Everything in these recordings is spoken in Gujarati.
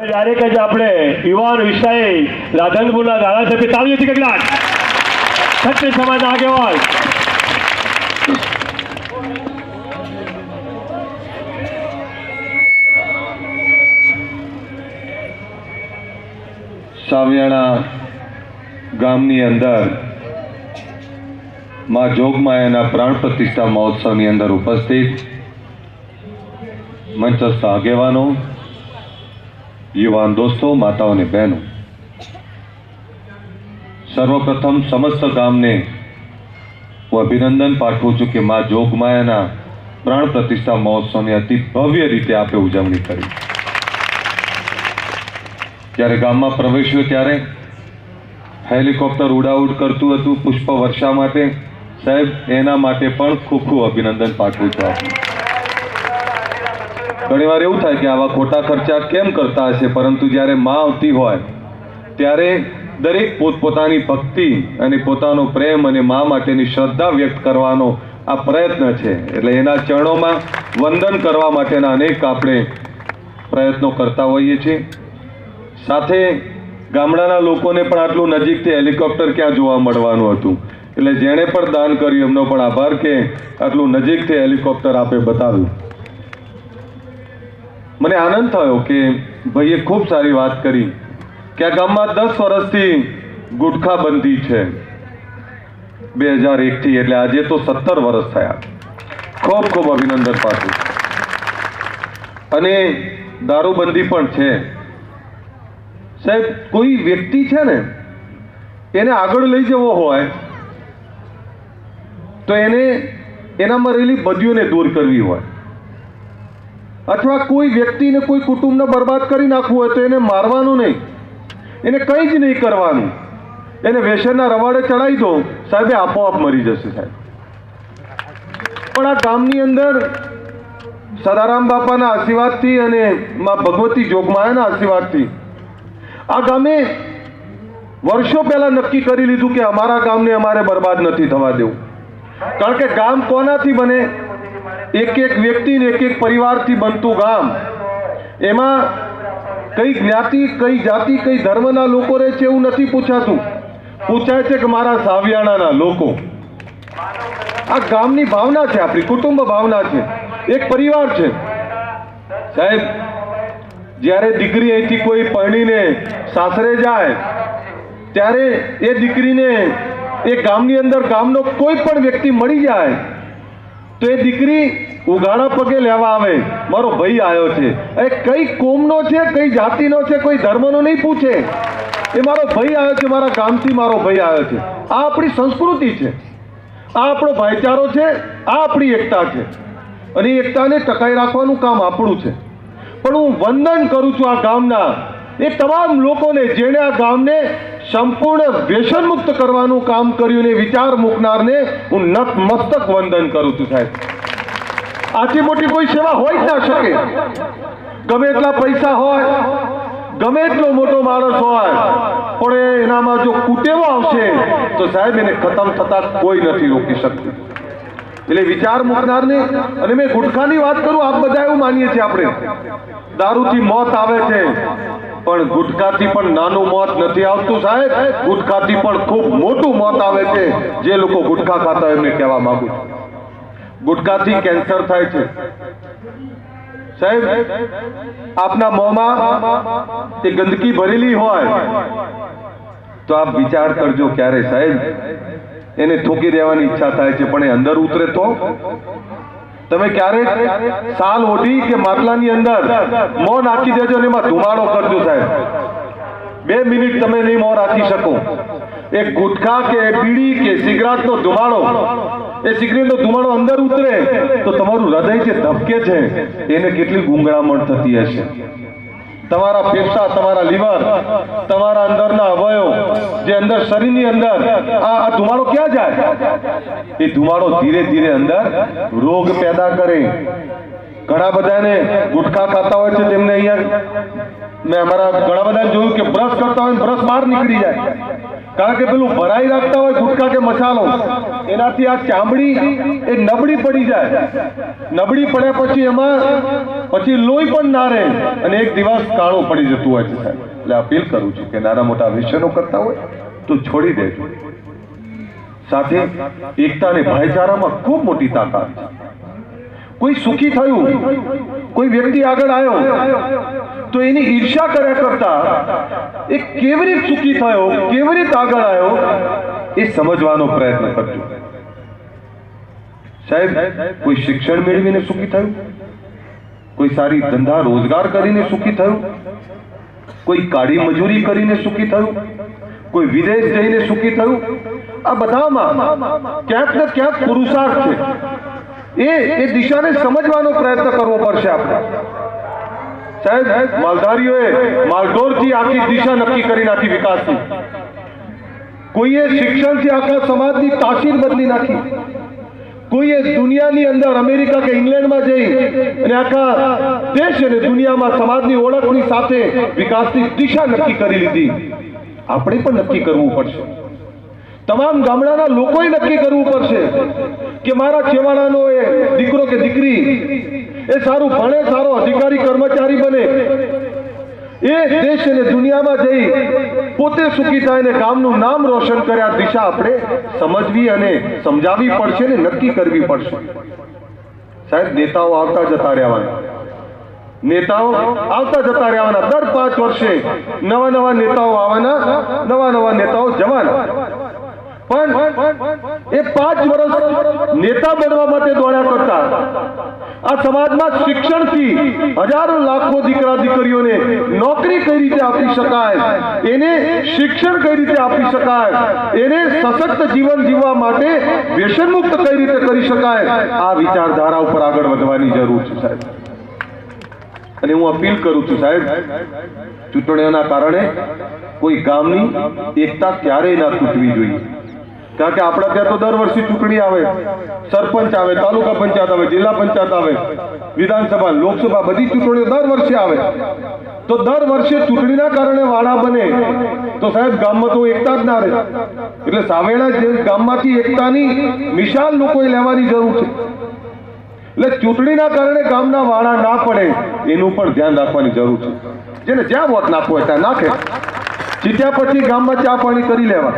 જ્યારે કે આપણે યુવાન વિષય રાધનપુરના ધારાસભ્ય તાળીઓથી કેટલાક ક્ષત્રિય સમાજના આગેવાન. સાવિયાણા ગામની અંદરમાં જોગમાયાના પ્રાણ પ્રતિષ્ઠા મહોત્સવની અંદર ઉપસ્થિત મંચસ્થ આગેવાનો યુવાન દોસ્તો માતાઓ અને બહેનો. સર્વપ્રથમ સમસ્ત ગામને હું અભિનંદન પાઠવું છું કે મા જોગમાયાના પ્રાણ પ્રતિષ્ઠા મહોત્સવની અતિ ભવ્ય રીતે આપે ઉજવણી કરી. જ્યારે ગામમાં પ્રવેશ્યો ત્યારે હેલિકોપ્ટર ઉડાઉડ કરતું હતું પુષ્પ વર્ષા માટે, સાહેબ, એના માટે પણ ખૂબ ખૂબ અભિનંદન પાઠવું છું આપને. ઘણી વાર એવું થાય કે આવા ખોટા ખર્ચા કેમ કરતા હશે? પરંતુ જ્યારે માં આવતી હોય, ત્યારે દરેક પોતપોતાની ભક્તિ અને પોતાનો પ્રેમ અને મા માટેની શ્રદ્ધા વ્યક્ત કરવાનો આ પ્રયત્ન છે. એટલે એના ચરણોમાં વંદન કરવા માટેના અનેક આપણે પ્રયત્નો કરતા હોઈએ છીએ. સાથે ગામડાના લોકોને પણ આટલું નજીકથી હેલિકોપ્ટર ક્યાં જોવા મળવાનું હતું? એટલે જેણે પણ દાન કર્યું, એમનો પણ આભાર કે આટલું નજીકથી હેલિકોપ્ટર આપે બતાવ્યું. મને આનંદ થયો કે ભાઈએ ખૂબ સારી વાત કરી. કે આ ગામમાં દસ વર્ષથી ગુટખા બંધી છે. બે હજાર એકથી એટલે આજે તો સત્તર વર્ષ થયા. ખૂબ ખૂબ અભિનંદન પાછું. અને દારૂબંધી પણ છે. સાહેબ, કોઈ વ્યક્તિ છે ને, એને આગળ લઈ જવો હોય, તો એને એનામાં રહેલી બદીઓને દૂર કરવી હોય. અથવા કોઈ વ્યક્તિને કોઈ કુટુંબને બરબાદ કરી નાખવું હોય તો એને મારવાનું નહીં. એને કંઈ જ નહીં કરવાનું. એને વેસનના રવાડે ચડાવી દો, સાહેબે આપોઆપ મરી જશે સાહેબ. પણ આ ગામની અંદર સદારામ બાપાના આશીર્વાદથી અને માં ભગવતી જોગમાયાના આશીર્વાદથી આ ગામે વર્ષો પહેલા નક્કી કરી લીધું કે અમારા ગામને અમારે બરબાદ નથી થવા દેવું. કારણ કે ગામ કોનાથી બને? એક એક વ્યક્તિ ને એક એક પરિવારથી બનતું ગામ. એમાં કઈ જ્ઞાતિ, કઈ જાતિ, કઈ ધર્મના લોકો રહે છે એવું નથી પૂછાતું. પૂછાય છે કે મારા સાવિયાણાના લોકો. આ ગામની ભાવના છે, આપણી કુટુંબ ભાવના છે. એક પરિવાર છે. સાહેબ, જ્યારે દીકરી અહીંથી કોઈ પરણીને સાસરે જાય, ત્યારે એ દીકરીને એ ગામની અંદર ગામનો કોઈ પણ વ્યક્તિ મળી જાય તો એ દીકરી ઉઘાડા પગે લેવા આવે. મારો ભાઈ આવ્યો છે. એ કઈ કોમનો છે, કઈ જાતિનો છે, કોઈ ધર્મનો નહીં પૂછે. એ મારો ભાઈ આવ્યો છે, મારા ગામથી મારો ભાઈ આવ્યો છે. આ આપણી સંસ્કૃતિ છે. આ આપણો ભાઈચારો છે, આ આપણી એકતા છે. અને એકતાને ટકાઈ રાખવાનું કામ આપણું છે. પણ હું વંદન કરું છું આ ગામના. એ તમામ લોકોને જેણે આ ગામને સંપૂર્ણ વ્યસન મુક્ત કરવાનું કામ કર્યું ને વિચાર મૂકનારને હું નત મસ્તક વંદન કરું છું સાહેબ. આથી મોટી કોઈ સેવા હોય જ ના શકે. ગમે એટલા પૈસા હોય, ગમે એટલો મોટો માણસ હોય, પણ એનામાં જો કુટેવો આવશે, તો સાહેબ એને ખતમ થતા કોઈ નથી રોકી શકતું. એટલે વિચાર મૂકનારને, અને મેં ગુટખાની વાત કરું, આપ બધા એવું માનીએ છીએ આપણે. દારૂથી મોત આવે છે. પણ ગુટખાથી પણ નાનું મોત નથી આવતું સાહેબ. ગુટખાથી પણ ખૂબ મોટું મોત આવે છે. જે લોકો ગુટખા ખાતા એમને કહેવા માંગુ છું. ગુટખાથી કેન્સર થાય છે. સાહેબ, આપના મોંમાં એ ગંદકી ભરેલી હોય તો આપ વિચાર કરજો ક્યારે સાહેબ. એને થૂકી દેવાની ઈચ્છા થાય છે, પણ એ અંદર ઉતરે તો તમે ક્યારેક સાલ ઓઢી કે માટલાની અંદર મોં નાખી દેજો અને એમાં ધુમાડો કરજો સાહેબ. બે મિનિટ તમે નહીં મોં રાખી શકો. એક ગુટખા કે બીડી કે સિગરેટનો ધુમાડો. એ સિગરેટનો ધુમાડો અંદર ઉતરે તો તમારું હૃદય જે ધબકે છે, એને કેટલી ગુંગળામણ થતી હશે? તમારા ફેફસા, તમારા લીવર તમારા અંદરના અવયવ, જે અંદર શરીરની અંદર, આ ધુમાડો ક્યાં જાય? એ ધુમાડો ધીરે ધીરે અંદર રોગ પેદા કરે. ઘણા બધાને ગુટખા ખાતા હોય છે તેમને અહીંયા. મેં અમારા ઘણા બધાને જોયું કે બ્રશ કરતા હોય બ્રશ બહાર નીકળી જાય. કારણ કે પેલું ભરાઈ રાખતા હોય ગુટકા કે મસાલો, એનાથી આ ચામડી એ નબળી પડી જાય. નબળી પડ્યા પછી એમાં, પછી લોહી પણ ના રહે અને એક દિવસ કાળો પડી જતું હોય છે એટલે અપીલ કરું છું કે નાના મોટા વિષયનો કરતા હોય તો છોડી દેજો. સાથે એકતા અને ભાઈચારામાં ખૂબ મોટી તાકાત છે. કોઈ સુખી થયું, કોઈ વ્યક્તિ આગળ આવ્યો, તો એની ઈર્ષા કર્યા કરતા એ કેવી રીતે સુખી થયો, કેવી રીતે આગળ આવ્યો, એ સમજવાનો પ્રયત્ન કરજો. સાહેબ, કોઈ શિક્ષણ મેળવીને સુખી થયું? કોઈ સારી ધંધા રોજગાર કરીને સુખી થયું? કોઈ કાળી મજૂરી કરીને સુખી થયું? કોઈ વિદેશ જઈને સુખી થયું? આ બધામાં ક્યાંક ને ક્યાંક પુરુષાર્થ છે. એ એ દિશાને સમજવાનો પ્રયત્ન કરવો પડશે આપણે. સાહેબ, માલધારીઓએ માલઢોરથી આખી દિશા નક્કી કરી નાખી વિકાસની. કોઈએ શિક્ષણથી આખા સમાજની તાસીર બદલી નાખી. કોઈએ દુનિયાની અંદર અમેરિકા કે ઇંગ્લેન્ડમાં જઈ અને આખા દેશ અને દુનિયામાં સમાજની ઓળખની સાથે વિકાસની દિશા નક્કી કરી લીધી. આપણે પણ નક્કી કરવું પડશે. તમામ ગામડાના લોકોએ નક્કી કરવું પડશે કે મારા છેવાડાનો એ દીકરો કે દીકરી એ સારું ભણે, સારો અધિકારી, કર્મચારી બને. એ દેશ અને દુનિયામાં જઈ પોતે સુખી થાય અને ગામનું નામ રોશન કરે, આ દિશા આપણે સમજવી અને સમજાવવી પડશે ને નક્કી કરવી પડશે. સાહેબ, નેતાઓ આવતા જતા રહેવાના. નેતાઓ આવતા જતા રહેવાના. દર પાંચ વર્ષે નવા નવા નેતાઓ આવવાના, નવા નવા નેતાઓ જવાના. પણ એ પાંચ વર્ષ નેતા બનવા માટે દોડ્યા કરતા. આ સમાજમાં શિક્ષણથી હજારો લાખો દીકરા દીકરીઓને નોકરી કઈ રીતે આપી શકાય, એને શિક્ષણ કઈ રીતે આપી શકાય, એને સશક્ત જીવન જીવવા માટે વ્યસનમુક્ત કઈ રીતે કરી શકાય, આ વિચારધારા ઉપર આગળ વધવાની જરૂર છે, સાહેબ. અને હું અપીલ કરું છું, સાહેબ, ચૂંટણીઓના કારણે કોઈ ગામની એકતા ક્યારેય ના તૂટવી જોઈએ. કારણ કે આપણા ત્યાં તો દર વર્ષે ચૂંટણી આવે, સરપંચ આવે, તાલુકા પંચાયત આવે, જિલ્લા પંચાયત આવે, વિધાનસભા, લોકસભા, બધી ચૂંટણીઓ દર વર્ષે આવે. તો દર વર્ષે ચૂંટણીના કારણે વાળા બને. તો સાહેબ, ગામમાં તો એકતા જ ના રહે. એટલે સાવેણા જે ગામમાંથી એકતાની મિશાલ લોકોએ લેવાની જરૂર છે. એટલે ચૂંટણીના કારણે ગામના વાળા ના પડે, એનું પણ ધ્યાન રાખવાની જરૂર છે. જેને જ્યાં વોટ નાખવો હોય ત્યાં નાખે. જીત્યા પછી ગામમાં ચા પાણી કરી લેવા.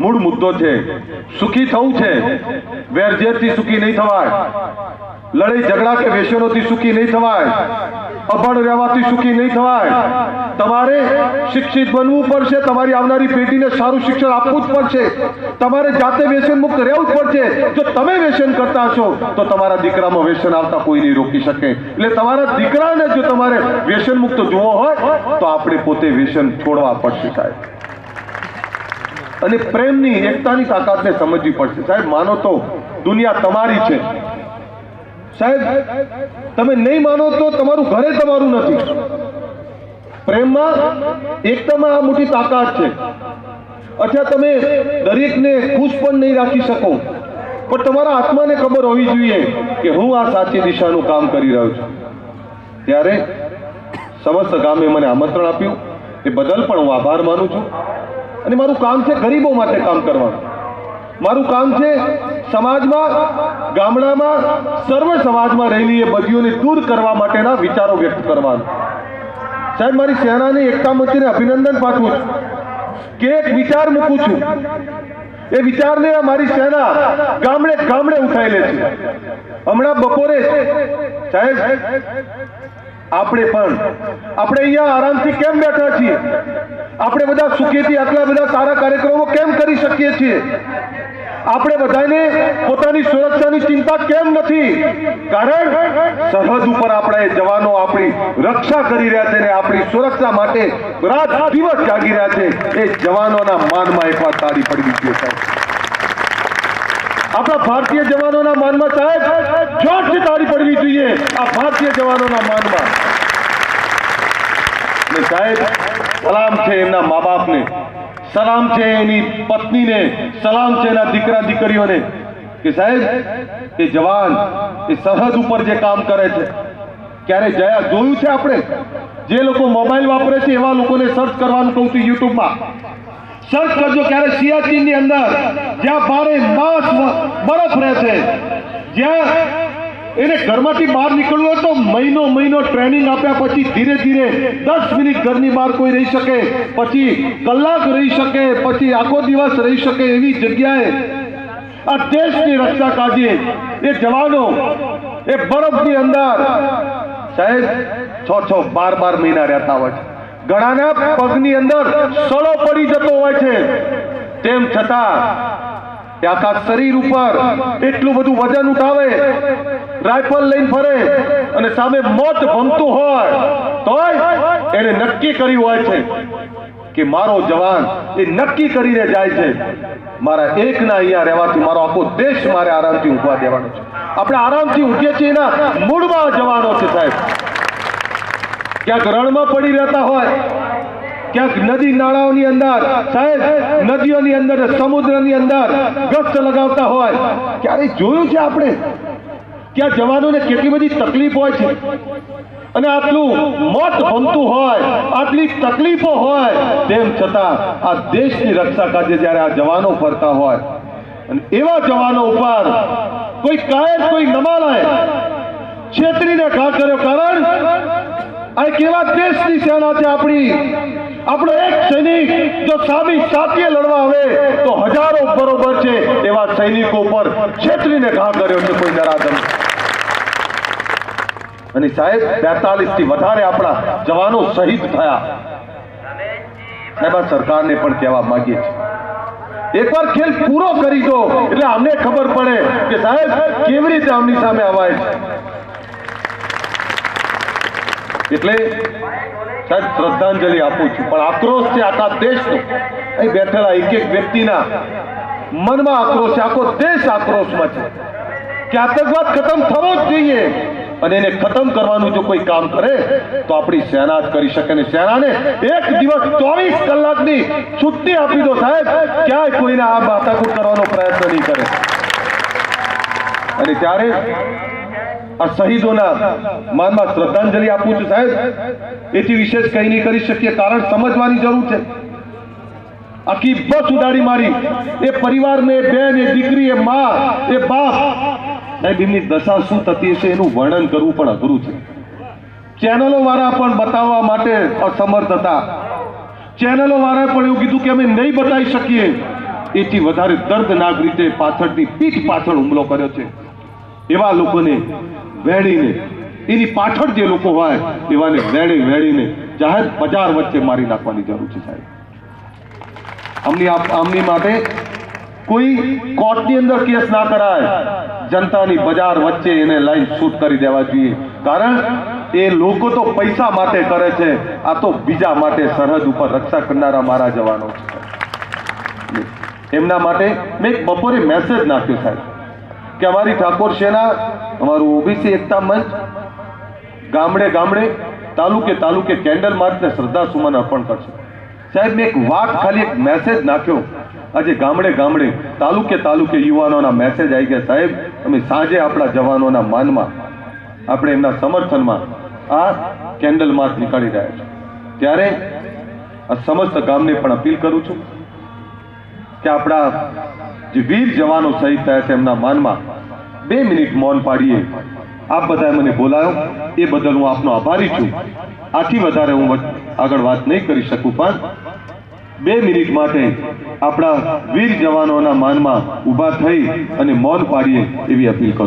મૂળ મુદ્દો છે. સુખી થવું છે. વેરઝેરથી સુખી નહીં થવાય. લડાઈ, ઝઘડા કે વ્યસનોથી સુખી નહીં થવાય. અભણ રહેવાથી સુખી નહીં થવાય. તમારે શિક્ષિત બનવું પડશે. તમારી આવનારી પેઢીને સારું શિક્ષણ આપવું જ પડશે. તમારે જાતે વ્યસન મુક્ત રહેવું જ પડશે. જો તમે વ્યસન કરતા છો તો તમારા દીકરામાં વ્યસન આવતા કોઈ નહીં રોકી શકે. એટલે તમારા દીકરાને જો તમારે વ્યસન મુક્ત જોવો હોય, તો આપણે પોતે વ્યસન છોડવા પડશે સાહેબ. અને પ્રેમની એકતાની તાકાતને સમજવી પડશે. સાહેબ, માનો તો દુનિયા તમારી છે. સાહેબ, તમે નહીં માનો તો તમારું ઘરે તમારું નથી. પ્રેમમાં એકતામાં આ મોટી તાકાત છે. અથવા તમે દરેકને ખુશ પણ નહીં રાખી શકો. પણ તમારા આત્માને ખબર હોવી જોઈએ કે હું આ સાચી દિશાનું કામ કરી રહ્યો છું. ત્યારે સમસ્ત ગામે મને આમંત્રણ આપ્યું એ બદલ પણ હું આભાર માનું છું. અને મારું કામ છે ગરીબો માટે કામ કરવાનું. મારું કામ છે સમાજમાં, ગામડામાં, સર્વ સમાજમાં રહેલી એ બદીઓને દૂર કરવા માટેના વિચારો વ્યક્ત કરવાનું. સાહેબ, મારી સેનાની એકતા મંત્રીને અભિનંદન પાઠવું છું. કે એક વિચાર મૂકું છું. એ વિચારને મારી સેના ગામડે ગામડે ઉઠાઈ છે. હમણાં બપોરે સાહેબ આપણે પણ. આપણે અહીંયા આરામથી કેમ બેઠા છીએ? આપણે બધા સુખેથી આટલા બધા સારા કાર્યક્રમો કેમ કરી શકીએ છીએ? આપણે બધાને પોતાની સુરક્ષાની ચિંતા કેમ નથી? કારણ સરહદ ઉપર આપણા જવાનો આપણી રક્ષા કરી રહ્યા છે અને આપણી સુરક્ષા માટે રાત દિવસ જાગી રહ્યા છે. એ જવાનોના માનમાં એકવાર તાળી પડવી જોઈએ સાહેબ. આપણા ભારતીય જવાનોના માનમાં સાહેબ જોરથી તાળી પડવી જોઈએ આ ભારતીય જવાનોના માનમાં. ને સાહેબ, સલામ છે એમના મા બાપને સલામ છે એની પત્નીને. સલામ છે એના દીકરા દીકરીઓને. કે સાહેબ, એ જવાન, એ સરહદ ઉપર જે કામ કરે છે, ક્યારે જયા જોયું છે આપણે? જે લોકો મોબાઈલ વાપરે છે એવા લોકોને સર્ચ કરવાનું કહું છું યુટ્યુબમાં. સર્ચ કરજો ક્યારે સિયાચીનની અંદર, જ્યાં ભારે માસ, બરફ રહે છે. જ્યાં એને ઘરમાંથી બહાર નીકળવું તો મહિનો મહિનો ટ્રેનિંગ આપ્યા પછી ધીરે ધીરે દસ મિનિટ ઘરની બહાર કોઈ રહી શકે, પછી કલાક રહી શકે, પછી આખો દિવસ રહી શકે એવી જગ્યાએ આ દેશની રક્ષા કાઢીએ. એ જવાનો, એ બરફની અંદર. સાહેબ, છ છ, બાર બાર મહિના રહેતા હોય છે. ઘણાના પગની અંદર સળો પડી જતો હોય છે. તેમ છતાં એ આખા શરીર ઉપર એટલું બધું વજન ઉઠાવે રાઇફલ લઈને ફરે અને સામે મોત ભમતું હોય, તોય એને નક્કી કર્યું હોય છે કે મારો જવાન એ નક્કી કરીને જાય છે. મારા એકના અહીંયા રહેવાથી મારો આખો દેશ મારે આરામથી ઊભા દેવાનો છે. આપણે આરામથી ઉઠીએ છીએ એના મૂળમાં જવાનો છે સાહેબ. ક્યાંક રણમાં પડી રહેતા હોય ક્યાંક નદી નાળાઓની અંદર, સાહેબ, નદીઓની અંદર સમુદ્રની અંદર ગસ્ત લગાવતા હોય. ક્યારે જોયું છે આપણે? ત્યાં જવાનોને કેટલી બધી તકલીફ હોય છે. અને આટલું મોત ભમતું હોય, આટલી તકલીફો હોય, તેમ છતાં આ દેશની રક્ષા કાજે જ્યારે આ જવાનો ફરતા હોય. અને એવા જવાનો ઉપર કોઈ કાયદ કોઈ નમાલાય છેતરીને ઘા કર્યો. કારણ આ કેવા દેશની સેના છે આપણી. આપણો એક સૈનિક જો સામી સાથીએ લડવા આવે, તો હજારો બરોબર છે એવા સૈનિકો પર છેતરીને ઘા કર્યો છે કોઈ નરાધમ. અને સાહેબ બેતાલીસથી વધારે આપણા જવાનો શહીદ થયા. સાહેબ સરકારને પણ કહેવા માંગીએ છીએ. એકવાર ખેલ પૂરો કરી દો, એટલે અમને ખબર પડે કે સાહેબ, કેવી રીતે આમની સામે અવાય છે. એટલે સાહેબ, શ્રદ્ધાંજલિ આપું છું. પણ આક્રોશ છે આખા દેશનો. અહીં બેઠેલા એક એક વ્યક્તિના મનમાં આક્રોશ છે. આખો દેશ આક્રોશમાં છે. કે આતંકવાદ ખતમ થવો જ જોઈએ. અને એને ખતમ કરવાનું જો કોઈ કામ કરે, તો આપણી સેના જ કરી શકે. ને સેનાને એક દિવસ ચોવીસ કલાકની છુટ્ટી આપી દો સાહેબ. ક્યાંય કોઈને આ માથાકૂટ કરવાનો પ્રયત્ન નહીં કરે. અને ત્યારે આ શહીદોના માનમાં શ્રદ્ધાંજલિ આપું છું સાહેબ. એથી વિશેષ કંઈ નહીં કરી શકીએ, કારણ સમજવાની જરૂર છે. આખી બસ ઉડાડી મારી. એ પરિવારને બેન, એ દીકરી, એ મા, એ બાપ. સાહેબ દશા શું થતી હશે એનું વર્ણન કરવું પણ અઘરું છે. ચેનલો વાળા પણ બતાવવા માટે અસમર્થ હતા. ચેનલો વાળાએ પણ એવું કીધું કે અમે નહીં બતાવી શકીએ. એથી વધારે દર્દનાક રીતે પાછળની પીઠ પાછળ હુમલો કર્યો છે. એવા લોકોને વેડીને, એની પાછળ જે લોકો હોય, એવાને વેણી વેડીને જાહેર બજાર વચ્ચે મારી નાખવાની જરૂર છે સાહેબ. આમની આમની માટે કોઈ કોર્ટની અંદર કેસ ના કરાય. જનતાની બજાર વચ્ચે એને લાઈન શૂટ કરી દેવા જોઈએ. કારણ એ લોકો તો પૈસા માટે કરે છે, આ તો બીજા માટે સરહદ ઉપર રક્ષા કરનારા મારા જવાનો છે. એમના માટે મેં બપોરે મેસેજ નાખ્યો સાહેબ. કે અમારી ઠાકોર સેના અમારું ઓબીસી એકતા મંચ. ગામડે ગામડે, તાલુકે તાલુકે કેન્ડલ માર્ચને શ્રદ્ધા સુમન અર્પણ કરશે. સાહેબ, મેં એક વાત ખાલી, એક મેસેજ નાખ્યો. આજે ગામડે ગામડે, તાલુકે તાલુકે યુવાનોના મેસેજ આવી ગયા. સાહેબ, અમે સાંજે આપણા જવાનોના માનમાં, આપણે એમના સમર્થનમાં આ કેન્ડલ માર્ચ નીકાળી રહ્યા છે ત્યારે આ સમસ્ત ગામને પણ અપીલ કરું છું કે આપણા જે વીર જવાનો શહીદ થયા છે એમના માનમાં બે મિનિટ મૌન પાડીએ. આપ બધાએ મને બોલાયો. એ બદલ હું આપનો આભારી છું. આથી વધારે હું આગળ વાત નહીં કરી શકું, પણ બે મિનિટ માટે આપણા વીર જવાનોના માનમાં ઊભા થઈ અને મૌન પાડીએ એવી અપીલ કરું